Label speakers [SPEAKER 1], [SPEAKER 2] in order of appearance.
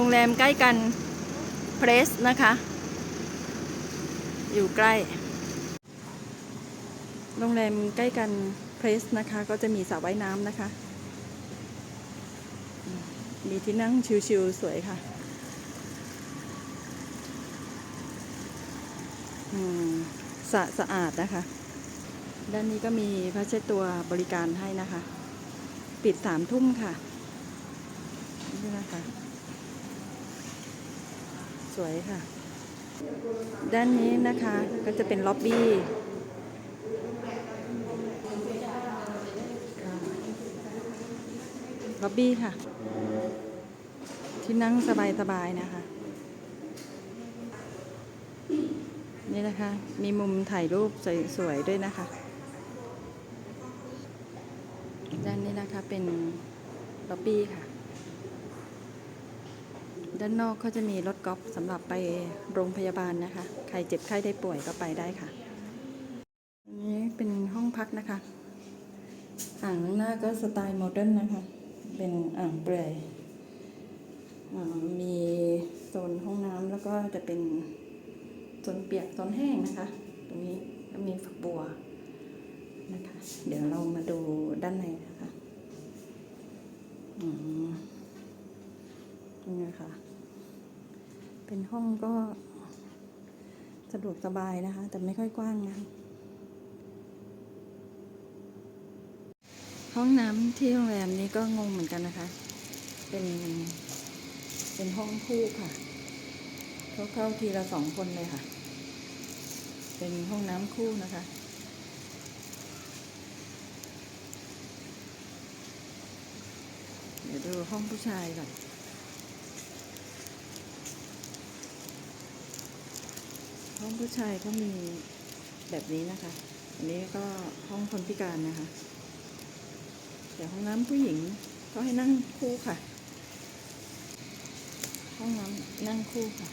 [SPEAKER 1] รงแรมใกล้กันเพรสนะคะ อยู่ใกล้ โรงแรมใกล้กันเพรสนะคะ ก็จะมีสระว่ายน้ำนะคะ มีที่นั่งชิวๆสวยค่ะสะสะอาดนะคะ ด้านนี้ก็มีผ้าเช็ดตัวบริการให้นะคะ ปิดสามทุ่มค่ะนี่นะคะ สวยค่ะ ด้านนี้นะคะก็จะเป็นล็อบบี้ล็อบบี้ค่ะ ที่นั่งสบายๆนะคะ นี่นะคะ มีมุมถ่ายรูปสวยๆด้วยนะคะ ด้านนี้นะคะเป็นล็อบบี้ค่ะ ด้านนอกเขาจะมีรถกอล์ฟสำหรับไปโรงพยาบาลนะคะ ใครเจ็บไข้ได้ป่วยก็ไปได้ค่ะ อันนี้เป็นห้องพักนะคะ อ่างล้างหน้าก็สไตล์โมเดิร์นนะคะ เป็นอ่างเปลือยมีโซนห้องน้ำแล้วก็จะเป็นโซนเปียกโซนแห้งนะคะ ตรงนี้ก็มีฝักบัวนะคะ เดี๋ยวเรามาดูด้านในนะคะ อืมนี่นะคะ เป็นห้องก็สะดวกสบายนะคะ แต่ไม่ค่อยกว้างนะคะห้องน้ำที่โรงแรมนี้ก็งงเหมือนกันนะคะ เป็นเป็นห้องคู่ค่ะเขาเข้าทีละสองคนเลยค่ะ เป็นห้องน้ำคู่นะคะเดี๋ยวดูห้องผู้ชายก่อน องผู้ชายก็มีแบบนี้นะคะ อันนี้ก็ห้องคนพิการนะคะ เดี๋ยวห้องน้ำผู้หญิงก็ให้นั่งคู่ค่ะ ห้องน้ำนั่งคู่ค่ะ